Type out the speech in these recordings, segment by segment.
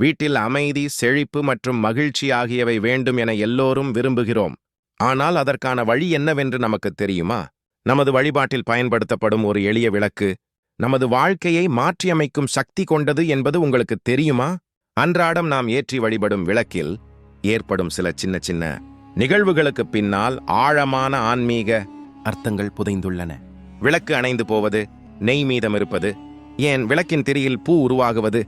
வீட்டில் அமைதி செழிப்பு மற்றும் மகிழ்ச்சி ஆகியவை வேண்டும் என எல்லோரும் விரும்புகிறோம். ஆனால் அதற்கான வழி என்னவென்று நமக்கு தெரியுமா? நமது வழிபாட்டில் பயன்படுத்தப்படும் ஒரு எளிய விளக்கு நமது வாழ்க்கையை மாற்றியமைக்கும் சக்தி கொண்டது என்பது உங்களுக்கு தெரியுமா? அன்றாடம் நாம் ஏற்றி வழிபடும் விளக்கில் ஏற்படும் சில சின்ன சின்ன நிகழ்வுகளுக்கு பின்னால் ஆழமான ஆன்மீக அர்த்தங்கள் புதைந்துள்ளன. விளக்கு அணைந்து போவது நெய் மீதம் இருப்பது ஏன் விளக்கின் திரியில் பூ உருவாகுவது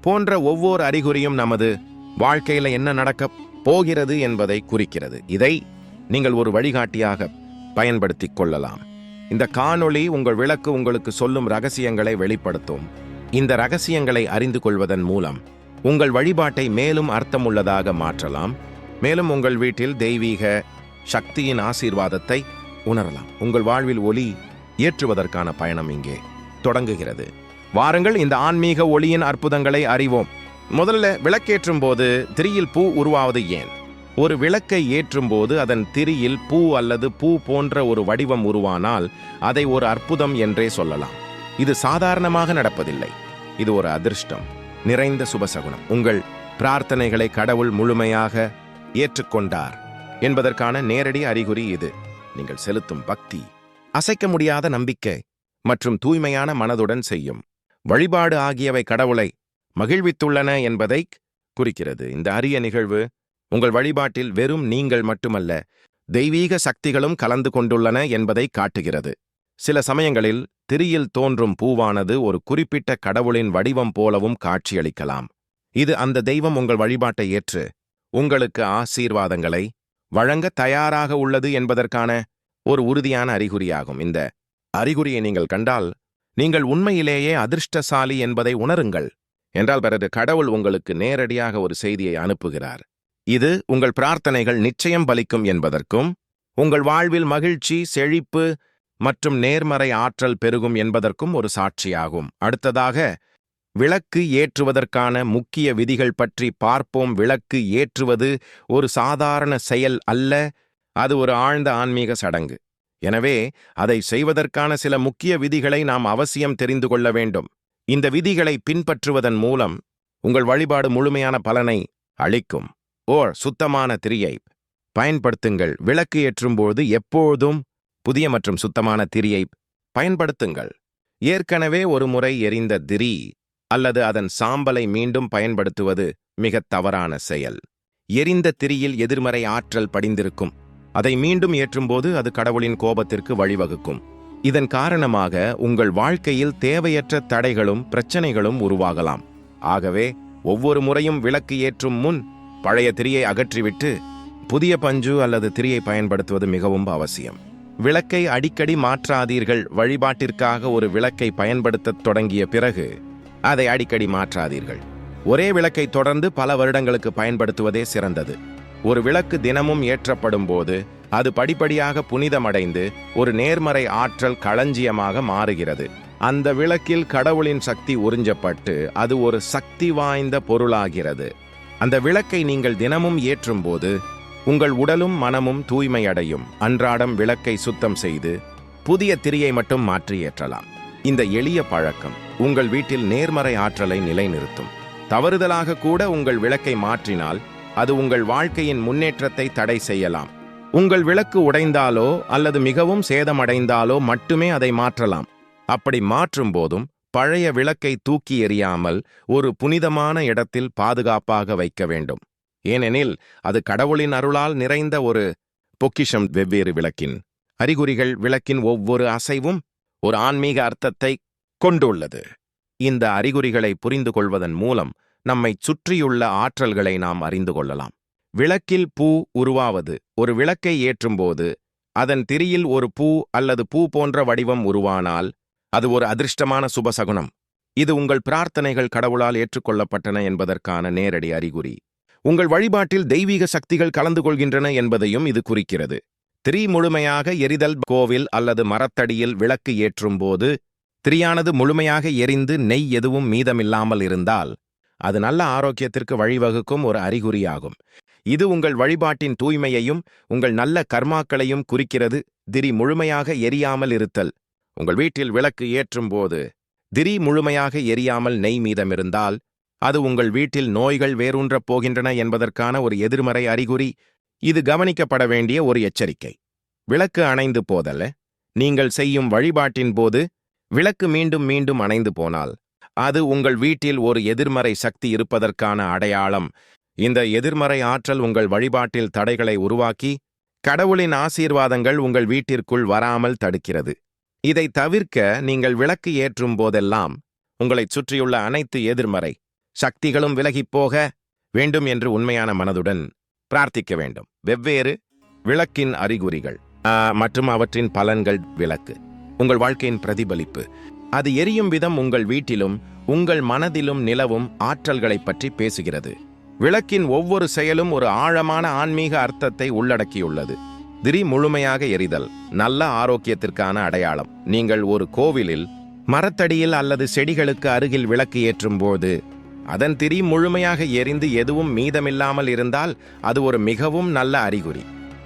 போன்ற ஒவ்வொரு அறிகுறியும் நமது வாழ்க்கையில என்ன நடக்கப் போகிறது என்பதை குறிக்கிறது. இதை நீங்கள் ஒரு வழிகாட்டியாக பயன்படுத்தி கொள்ளலாம். இந்த காணொளி உங்கள் விளக்கு உங்களுக்கு சொல்லும் ரகசியங்களை வெளிப்படுத்தும். இந்த ரகசியங்களை அறிந்து கொள்வதன் மூலம் உங்கள் வழிபாட்டை மேலும் அர்த்தமுள்ளதாக மாற்றலாம். மேலும் உங்கள் வீட்டில் தெய்வீக சக்தியின் ஆசீர்வாதத்தை உணரலாம். உங்கள் வாழ்வில் ஒளி ஏற்றுவதற்கான பயணம் இங்கே தொடங்குகிறது. வாருங்கள் இந்த ஆன்மீக ஒளியின் அற்புதங்களை அறிவோம். முதல்ல விளக்கேற்றும் போது திரியில் பூ உருவாவது ஏன்? ஒரு விளக்கை ஏற்றும் போது அதன் திரியில் பூ அல்லது பூ போன்ற ஒரு வடிவம் உருவானால் அதை ஒரு அற்புதம் என்றே சொல்லலாம். இது சாதாரணமாக நடப்பதில்லை. இது ஒரு அதிர்ஷ்டம். நிறைந்த சுபசகுணம் உங்கள் பிரார்த்தனைகளை கடவுள் முழுமையாக ஏற்றுக்கொண்டார் என்பதற்கான நேரடி அறிகுறி இது. நீங்கள் செலுத்தும் பக்தி அசைக்க முடியாத நம்பிக்கை மற்றும் தூய்மையான மனதுடன் செய்யும் வழிபாடு ஆகியவை கடவுளை மகிழ்வித்துள்ளன என்பதை குறிக்கிறது. இந்த அரிய நிகழ்வு உங்கள் வழிபாட்டில் வெறும் நீங்கள் மட்டுமல்ல தெய்வீக சக்திகளும் கலந்து கொண்டுள்ளன என்பதை காட்டுகிறது. சில சமயங்களில் திரியில் தோன்றும் பூவானது ஒரு குறிப்பிட்ட கடவுளின் வடிவம் போலவும் காட்சியளிக்கலாம். இது அந்த தெய்வம் உங்கள் வழிபாட்டை ஏற்று உங்களுக்கு ஆசீர்வாதங்களை வழங்க தயாராக உள்ளது என்பதற்கான ஒரு உறுதியான அறிகுறியாகும். இந்த அறிகுறியை நீங்கள் கண்டால் நீங்கள் உண்மையிலேயே அதிர்ஷ்டசாலி என்பதை உணருங்கள். என்றால் பிறகு கடவுள் உங்களுக்கு நேரடியாக ஒரு செய்தியை அனுப்புகிறார். இது உங்கள் பிரார்த்தனைகள் நிச்சயம் பலிக்கும் என்பதற்கும் உங்கள் வாழ்வில் மகிழ்ச்சி செழிப்பு மற்றும் நேர்மறை ஆற்றல் பெருகும் என்பதற்கும் ஒரு சாட்சியாகும். அடுத்ததாக விளக்கு ஏற்றுவதற்கான முக்கிய விதிகள் பற்றி பார்ப்போம். விளக்கு ஏற்றுவது ஒரு சாதாரண செயல் அல்ல அது ஒரு ஆழ்ந்த ஆன்மீக சடங்கு. எனவே அதை செய்வதற்கான சில முக்கிய விதிகளை நாம் அவசியம் தெரிந்து கொள்ள வேண்டும். இந்த விதிகளை பின்பற்றுவதன் மூலம் உங்கள் வழிபாடு முழுமையான பலனை அளிக்கும். ஓர் சுத்தமான திரியை பயன்படுத்துங்கள். விளக்கு ஏற்றும்போது எப்போதும் புதிய மற்றும் சுத்தமான திரியை பயன்படுத்துங்கள். ஏற்கனவே ஒரு முறை எரிந்த திரி அல்லது அதன் சாம்பலை மீண்டும் பயன்படுத்துவது மிகத் தவறான செயல். எரிந்த திரியில் எதிர்மறை ஆற்றல் படிந்திருக்கும். அதை மீண்டும் ஏற்றும்போது அது கடவுளின் கோபத்திற்கு வழிவகுக்கும். இதன் காரணமாக உங்கள் வாழ்க்கையில் தேவையற்ற தடைகளும் பிரச்சனைகளும் உருவாகலாம். ஆகவே ஒவ்வொரு முறையும் விளக்கு ஏற்றும் முன் பழைய திரியை அகற்றிவிட்டு புதிய பஞ்சு அல்லது திரியை பயன்படுத்துவது மிகவும் அவசியம். விளக்கை அடிக்கடி மாற்றாதீர்கள். வழிபாட்டிற்காக ஒரு விளக்கை பயன்படுத்தத் தொடங்கிய பிறகு அதை அடிக்கடி மாற்றாதீர்கள். ஒரே விளக்கை தொடர்ந்து பல வருடங்களுக்கு பயன்படுத்துவதே சிறந்தது. ஒரு விளக்கு தினமும் ஏற்றப்படும் போது அது படிப்படியாக புனிதமடைந்து ஒரு நேர்மறை ஆற்றல் களஞ்சியமாக மாறுகிறது. அந்த விளக்கில் கடவுளின் சக்தி உறிஞ்சப்பட்டு அது ஒரு சக்தி வாய்ந்த பொருளாகிறது. அந்த விளக்கை நீங்கள் தினமும் ஏற்றும்போது உங்கள் உடலும் மனமும் தூய்மையடையும். அன்றாடம் விளக்கை சுத்தம் செய்து புதிய திரியை மட்டும் மாற்றி ஏற்றலாம். இந்த எளிய பழக்கம் உங்கள் வீட்டில் நேர்மறை ஆற்றலை நிலைநிறுத்தும். தவறுதலாக கூட உங்கள் விளக்கை மாற்றினால் அது உங்கள் வாழ்க்கையின் முன்னேற்றத்தை தடை செய்யலாம். உங்கள் விளக்கு உடைந்தாலோ அல்லது மிகவும் சேதமடைந்தாலோ மட்டுமே அதை மாற்றலாம். அப்படி மாற்றும் போதும் பழைய விளக்கை தூக்கி எறியாமல் ஒரு புனிதமான இடத்தில் பாதுகாப்பாக வைக்க வேண்டும். ஏனெனில் அது கடவுளின் அருளால் நிறைந்த ஒரு பொக்கிஷம் வெவ்வேறு விளக்கின் அறிகுறிகள் விளக்கின் ஒவ்வொரு அசைவும் ஒரு ஆன்மீக அர்த்தத்தை கொண்டுள்ளது. இந்த அறிகுறிகளை புரிந்து கொள்வதன் மூலம் நம்மைச் சுற்றியுள்ள ஆற்றல்களை நாம் அறிந்து கொள்ளலாம். விளக்கில் பூ உருவாவது ஒரு விளக்கை ஏற்றும்போது அதன் திரியில் ஒரு பூ அல்லது பூ போன்ற வடிவம் உருவானால் அது ஒரு அதிர்ஷ்டமான சுபசகுணம் இது உங்கள் பிரார்த்தனைகள் கடவுளால் ஏற்றுக்கொள்ளப்பட்டன என்பதற்கான நேரடி அறிகுறி. உங்கள் வழிபாட்டில் தெய்வீக சக்திகள் கலந்து கொள்கின்றன என்பதையும் இது குறிக்கிறது. திரி முழுமையாக எரிதல் கோவில் அல்லது மரத்தடியில் விளக்கு ஏற்றும் போது திரியானது முழுமையாக எரிந்து நெய் எதுவும் மீதமில்லாமல் இருந்தால் அது நல்ல ஆரோக்கியத்திற்கு வழிவகுக்கும் ஒரு அறிகுறியாகும். இது உங்கள் வழிபாட்டின் தூய்மையையும் உங்கள் நல்ல கர்மாக்களையும் குறிக்கிறது. திரி முழுமையாக எரியாமல் இருத்தல். உங்கள் வீட்டில் விளக்கு ஏற்றும் போது திரி முழுமையாக எரியாமல் நெய் மீதமிருந்தால் அது உங்கள் வீட்டில் நோய்கள் வேரூன்றப் போகின்றன என்பதற்கான ஒரு எதிர்மறை அறிகுறி. இது கவனிக்கப்பட வேண்டிய ஒரு எச்சரிக்கை. விளக்கு அணைந்து போதல்ல. நீங்கள் செய்யும் வழிபாட்டின் போது விளக்கு மீண்டும் மீண்டும் அணைந்து போனால் அது உங்கள் வீட்டில் ஒரு எதிர்மறை சக்தி இருப்பதற்கான அடையாளம். இந்த எதிர்மறை ஆற்றல் உங்கள் வழிபாட்டில் தடைகளை உருவாக்கி கடவுளின் ஆசீர்வாதங்கள் உங்கள் வீட்டிற்குள் வராமல் தடுக்கிறது. இதை தவிர்க்க நீங்கள் விளக்கு ஏற்றும் போதெல்லாம் உங்களைச் சுற்றியுள்ள அனைத்து எதிர்மறை சக்திகளும் விலகிப் போக வேண்டும் என்று உண்மையான மனதுடன் பிரார்த்திக்க வேண்டும். வெவ்வேறு விளக்கின் அறிகுறிகள் மற்றும் அவற்றின் பலன்கள் விளக்கு. உங்கள் வாழ்க்கையின் பிரதிபலிப்பு அது எரியும் விதம் உங்கள் வீட்டிலும் உங்கள் மனதிலும் நிலவும் ஆற்றல்களைப் பற்றி பேசுகிறது. விளக்கின் ஒவ்வொரு செயலும் ஒரு ஆழமான ஆன்மீக அர்த்தத்தை உள்ளடக்கியுள்ளது. திரி முழுமையாக எரிதல் நல்ல ஆரோக்கியத்திற்கான அடையாளம். நீங்கள் ஒரு கோவிலில் மரத்தடியில் அல்லது செடிகளுக்கு அருகில் விளக்கு ஏற்றும் போது அதன் திரி முழுமையாக எரிந்து எதுவும் மீதமில்லாமல் இருந்தால் அது ஒரு மிகவும் நல்ல அறிகுறி.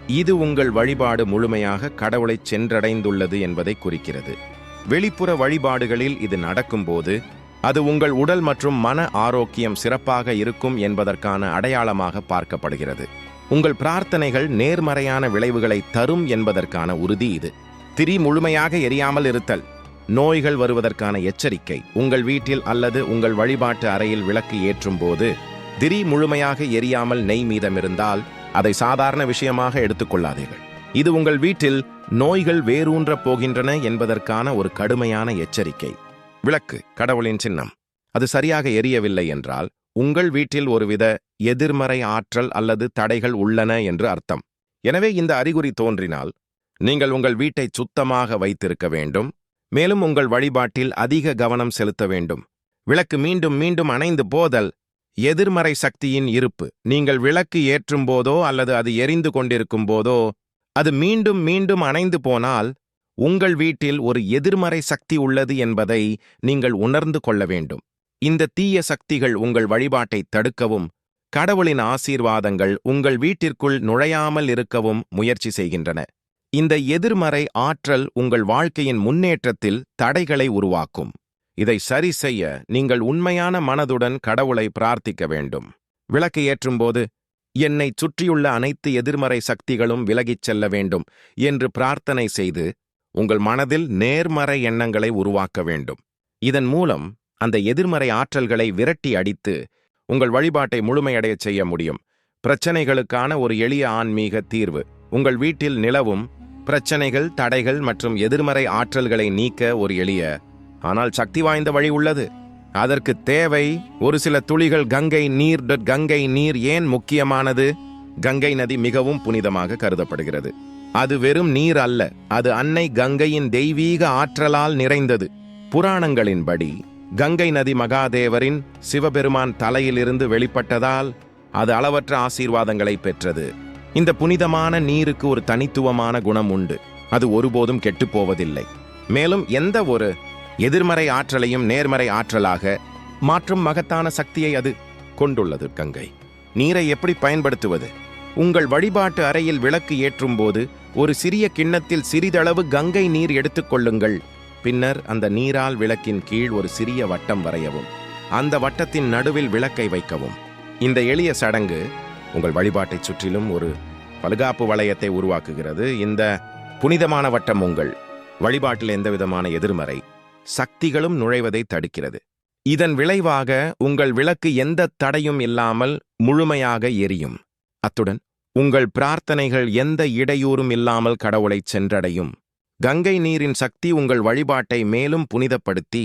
இது உங்கள் வழிபாடு முழுமையாக கடவுளை சென்றடைந்துள்ளது என்பதை குறிக்கிறது. வெளிப்புற வழிபாடுகளில் இது நடக்கும்போது அது உங்கள் உடல் மற்றும் மன ஆரோக்கியம் சிறப்பாக இருக்கும் என்பதற்கான அடையாளமாக பார்க்கப்படுகிறது. உங்கள் பிரார்த்தனைகள் நேர்மறையான விளைவுகளை தரும் என்பதற்கான உறுதி இது. திரி முழுமையாக எரியாமல் இருத்தல் நோய்கள் வருவதற்கான எச்சரிக்கை. உங்கள் வீட்டில் அல்லது உங்கள் வழிபாட்டு அறையில் விளக்கு ஏற்றும் போது திரி முழுமையாக எரியாமல் நெய் மீதமிருந்தால் அதை சாதாரண விஷயமாக எடுத்துக்கொள்ளாதீர்கள். இது உங்கள் வீட்டில் நோய்கள் வேரூன்றப் போகின்றன என்பதற்கான ஒரு கடுமையான எச்சரிக்கை. விளக்கு கடவுளின் சின்னம். அது சரியாக எரியவில்லை என்றால் உங்கள் வீட்டில் ஒருவித எதிர்மறை ஆற்றல் அல்லது தடைகள் உள்ளன என்று அர்த்தம். எனவே இந்த அறிகுறி தோன்றினால் நீங்கள் உங்கள் வீட்டை சுத்தமாக வைத்திருக்க வேண்டும். மேலும் உங்கள் வழிபாட்டில் அதிக கவனம் செலுத்த வேண்டும். விளக்கு மீண்டும் மீண்டும் அணைந்து போதல் எதிர்மறை சக்தியின் இருப்பு. நீங்கள் விளக்கு ஏற்றும் போதோ அல்லது அது எரிந்து கொண்டிருக்கும் போதோ அது மீண்டும் மீண்டும் அணைந்து போனால் உங்கள் வீட்டில் ஒரு எதிர்மறை சக்தி உள்ளது என்பதை நீங்கள் உணர்ந்து கொள்ள வேண்டும். இந்த தீய சக்திகள் உங்கள் வழிபாட்டை தடுக்கவும் கடவுளின் ஆசீர்வாதங்கள் உங்கள் வீட்டிற்குள் நுழையாமல் இருக்கவும் முயற்சி செய்கின்றன. இந்த எதிர்மறை ஆற்றல் உங்கள் வாழ்க்கையின் முன்னேற்றத்தில் தடைகளை உருவாக்கும். இதை சரி செய்ய நீங்கள் உண்மையான மனதுடன் கடவுளை பிரார்த்திக்க வேண்டும். விளக்கு ஏற்றும்போது என்னை சுற்றியுள்ள அனைத்து எதிர்மறை சக்திகளும் விலகிச் செல்ல வேண்டும் என்று பிரார்த்தனை செய்து உங்கள் மனதில் நேர்மறை எண்ணங்களை உருவாக்க வேண்டும். இதன் மூலம் அந்த எதிர்மறை ஆற்றல்களை விரட்டி அடித்து உங்கள் வழிபாட்டை முழுமையடையச் செய்ய முடியும். பிரச்சனைகளுக்கான ஒரு எளிய ஆன்மீக தீர்வு. உங்கள் வீட்டில் நிலவும் பிரச்சனைகள் தடைகள் மற்றும் எதிர்மறை ஆற்றல்களை நீக்க ஒரு எளிய ஆனால் சக்தி வாய்ந்த வழி உள்ளது. அதற்கு தேவை ஒரு சில துளிகள் கங்கை நீர் டட் கங்கை நீர் ஏன் முக்கியமானது? கங்கை நதி மிகவும் புனிதமாக கருதப்படுகிறது. அது வெறும் நீர் அல்ல அது அன்னை கங்கையின் தெய்வீக ஆற்றலால் நிறைந்தது. புராணங்களின்படி கங்கை நதி மகாதேவரின் சிவபெருமான் தலையிலிருந்து வெளிப்பட்டதால் அது அளவற்ற ஆசீர்வாதங்களை பெற்றது. இந்த புனிதமான நீருக்கு ஒரு தனித்துவமான குணம் உண்டு. அது ஒருபோதும் கெட்டுப்போவதில்லை மேலும் எந்த ஒரு எதிர்மறை ஆற்றலையும் நேர்மறை ஆற்றலாக மாற்றும் மகத்தான சக்தியை அது கொண்டுள்ளது கங்கை. நீரை எப்படி பயன்படுத்துவது? உங்கள் வழிபாட்டு அறையில் விளக்கு ஏற்றும் போது ஒரு சிறிய கிண்ணத்தில் சிறிதளவு கங்கை நீர் எடுத்துக்கொள்ளுங்கள் பின்னர் அந்த நீரால் விளக்கின் கீழ் ஒரு சிறிய வட்டம் வரையவும். அந்த வட்டத்தின் நடுவில் விளக்கை வைக்கவும். இந்த எளிய சடங்கு உங்கள் வழிபாட்டைச் சுற்றிலும் ஒரு பாதுகாப்பு வளையத்தை உருவாக்குகிறது. இந்த புனிதமான வட்டம் உங்கள். வழிபாட்டில் எந்தவிதமான எதிர்மறை சக்திகளும் நுழைவதை தடுக்கிறது. இதன் விளைவாக உங்கள் விளக்கு எந்த தடையும் இல்லாமல் முழுமையாக எரியும். அத்துடன் உங்கள் பிரார்த்தனைகள் எந்த இடையூறும் இல்லாமல் கடவுளைச் சென்றடையும். கங்கை நீரின் சக்தி உங்கள் வழிபாட்டை மேலும் புனிதப்படுத்தி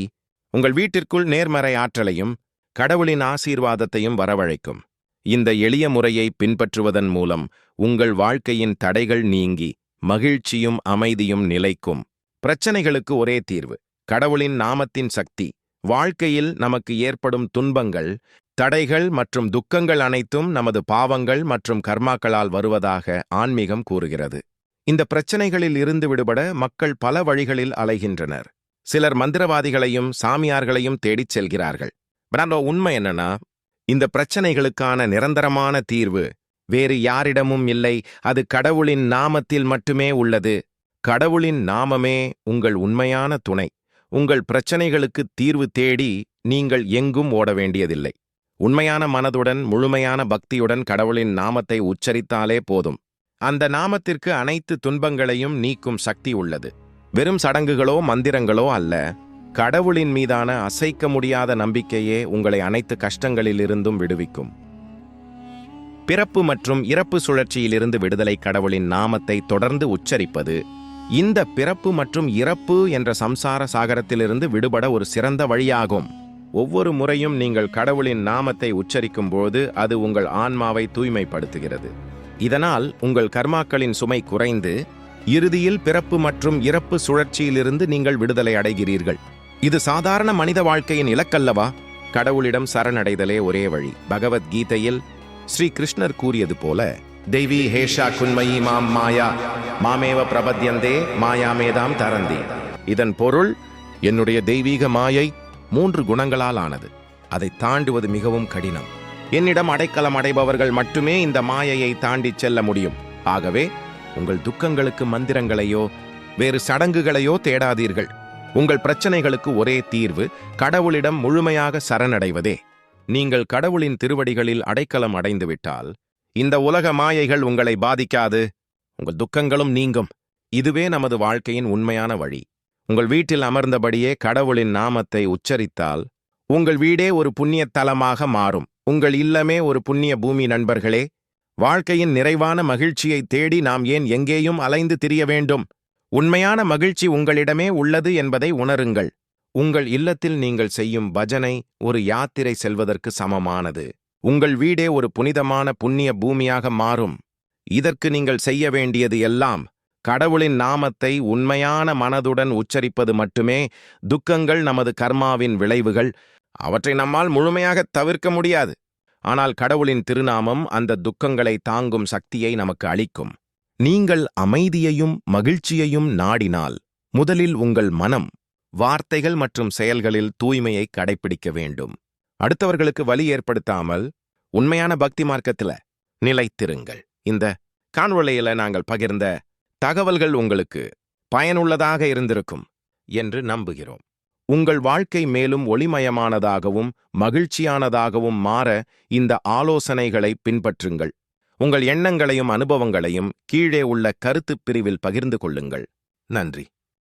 உங்கள் வீட்டிற்குள் நேர்மறை ஆற்றலையும் கடவுளின் ஆசீர்வாதத்தையும் வரவழைக்கும். இந்த எளிய முறையை பின்பற்றுவதன் மூலம் உங்கள் வாழ்க்கையின் தடைகள் நீங்கி மகிழ்ச்சியும் அமைதியும் நிலைக்கும். பிரச்சனைகளுக்கு ஒரே தீர்வு. கடவுளின் நாமத்தின் சக்தி. வாழ்க்கையில் நமக்கு ஏற்படும் துன்பங்கள் தடைகள் மற்றும் துக்கங்கள் அனைத்தும் நமது பாவங்கள் மற்றும் கர்மாக்களால் வருவதாக ஆன்மீகம் கூறுகிறது. இந்த பிரச்சனைகளில் இருந்து விடுபட மக்கள் பல வழிகளில் அலைகின்றனர். சிலர் மந்திரவாதிகளையும் சாமியார்களையும் தேடிச் செல்கிறார்கள். பிராண்டோ உண்மை என்னன்னா இந்த பிரச்சனைகளுக்கான நிரந்தரமான தீர்வு வேறு யாரிடமும் இல்லை. அது கடவுளின் நாமத்தில் மட்டுமே உள்ளது. கடவுளின் நாமமே உங்கள் உண்மையான துணை. உங்கள் பிரச்சனைகளுக்கு தீர்வு தேடி நீங்கள் எங்கும் ஓட வேண்டியதில்லை. உண்மையான மனதுடன் முழுமையான பக்தியுடன் கடவுளின் நாமத்தை உச்சரித்தாலே போதும். அந்த நாமத்திற்கு அனைத்து துன்பங்களையும் நீக்கும் சக்தி உள்ளது. வெறும் சடங்குகளோ மந்திரங்களோ அல்ல. கடவுளின் மீதான அசைக்க முடியாத நம்பிக்கையே உங்களை அனைத்து கஷ்டங்களிலிருந்தும் விடுவிக்கும். பிறப்பு மற்றும் இறப்பு சுழற்சியிலிருந்து விடுதலை கடவுளின் நாமத்தை தொடர்ந்து உச்சரிப்பது இந்த பிறப்பு மற்றும் இறப்பு என்ற சம்சார சாகரத்திலிருந்து விடுபட ஒரு சிறந்த வழியாகும். ஒவ்வொரு முறையும் நீங்கள் கடவுளின் நாமத்தை உச்சரிக்கும் போது அது உங்கள் ஆன்மாவை தூய்மைப்படுத்துகிறது. இதனால் உங்கள் கர்மாக்களின் சுமை குறைந்து இறுதியில் பிறப்பு மற்றும் இறப்பு சுழற்சியிலிருந்து நீங்கள் விடுதலை அடைகிறீர்கள். இது சாதாரண மனித வாழ்க்கையின் இலக்கல்லவா? கடவுளிடம் சரணடைதலே ஒரே வழி. பகவத்கீதையில் ஸ்ரீ கிருஷ்ணர் கூறியது போல தெய்வீ ஹேஷா குன்மயி மாம் மாயா மாமேவ பிரபத்யந்தே மாயாமேதாம் தரந்தி. இதன் பொருள் என்னுடைய தெய்வீக மாயை மூன்று குணங்களால் ஆனது. அதை தாண்டுவது மிகவும் கடினம். என்னிடம் அடைக்கலம் அடைபவர்கள் மட்டுமே இந்த மாயையை தாண்டிச் செல்ல முடியும். ஆகவே உங்கள் துக்கங்களுக்கு மந்திரங்களையோ வேறு சடங்குகளையோ தேடாதீர்கள். உங்கள் பிரச்சனைகளுக்கு ஒரே தீர்வு கடவுளிடம் முழுமையாக சரணடைவதே. நீங்கள் கடவுளின் திருவடிகளில் அடைக்கலம் அடைந்துவிட்டால் இந்த உலக மாயைகள் உங்களை பாதிக்காது. உங்கள் துக்கங்களும் நீங்கும். இதுவே நமது வாழ்க்கையின் உண்மையான வழி. உங்கள் வீட்டில் அமர்ந்தபடியே கடவுளின் நாமத்தை உச்சரித்தால் உங்கள் வீடே ஒரு புண்ணிய தலமாக மாறும். உங்கள் இல்லமே ஒரு புண்ணிய பூமி நண்பர்களே. வாழ்க்கையின் நிறைவான மகிழ்ச்சியை தேடி நாம் ஏன் எங்கேயும் அலைந்து திரிய வேண்டும்? உண்மையான மகிழ்ச்சி உங்களிடமே உள்ளது என்பதை உணருங்கள். உங்கள் இல்லத்தில் நீங்கள் செய்யும் பஜனை ஒரு யாத்திரை செல்வதற்கு சமமானது. உங்கள் வீடே ஒரு புனிதமான புண்ணிய பூமியாக மாறும். இதற்கு நீங்கள் செய்ய வேண்டியது எல்லாம் கடவுளின் நாமத்தை உண்மையான மனதுடன் உச்சரிப்பது மட்டுமே. துக்கங்கள் நமது கர்மாவின் விளைவுகள். அவற்றை நம்மால் முழுமையாக தவிர்க்க முடியாது. ஆனால் கடவுளின் திருநாமம் அந்த துக்கங்களை தாங்கும் சக்தியை நமக்கு அளிக்கும். நீங்கள் அமைதியையும் மகிழ்ச்சியையும் நாடினால் முதலில் உங்கள் மனம் வார்த்தைகள் மற்றும் செயல்களில் தூய்மையை கடைப்பிடிக்க வேண்டும். அடுத்தவர்களுக்கு வலி ஏற்படுத்தாமல் உண்மையான பக்தி மார்க்கத்துல நிலைத்திருங்கள். இந்த காணொளியில நாங்கள் பகிர்ந்த தகவல்கள் உங்களுக்கு பயனுள்ளதாக இருந்திருக்கும் என்று நம்புகிறோம். உங்கள் வாழ்க்கை மேலும் ஒளிமயமானதாகவும் மகிழ்ச்சியானதாகவும் மாற இந்த ஆலோசனைகளை பின்பற்றுங்கள். உங்கள் எண்ணங்களையும் அனுபவங்களையும் கீழே உள்ள கருத்துப் பிரிவில் பகிர்ந்து கொள்ளுங்கள். நன்றி.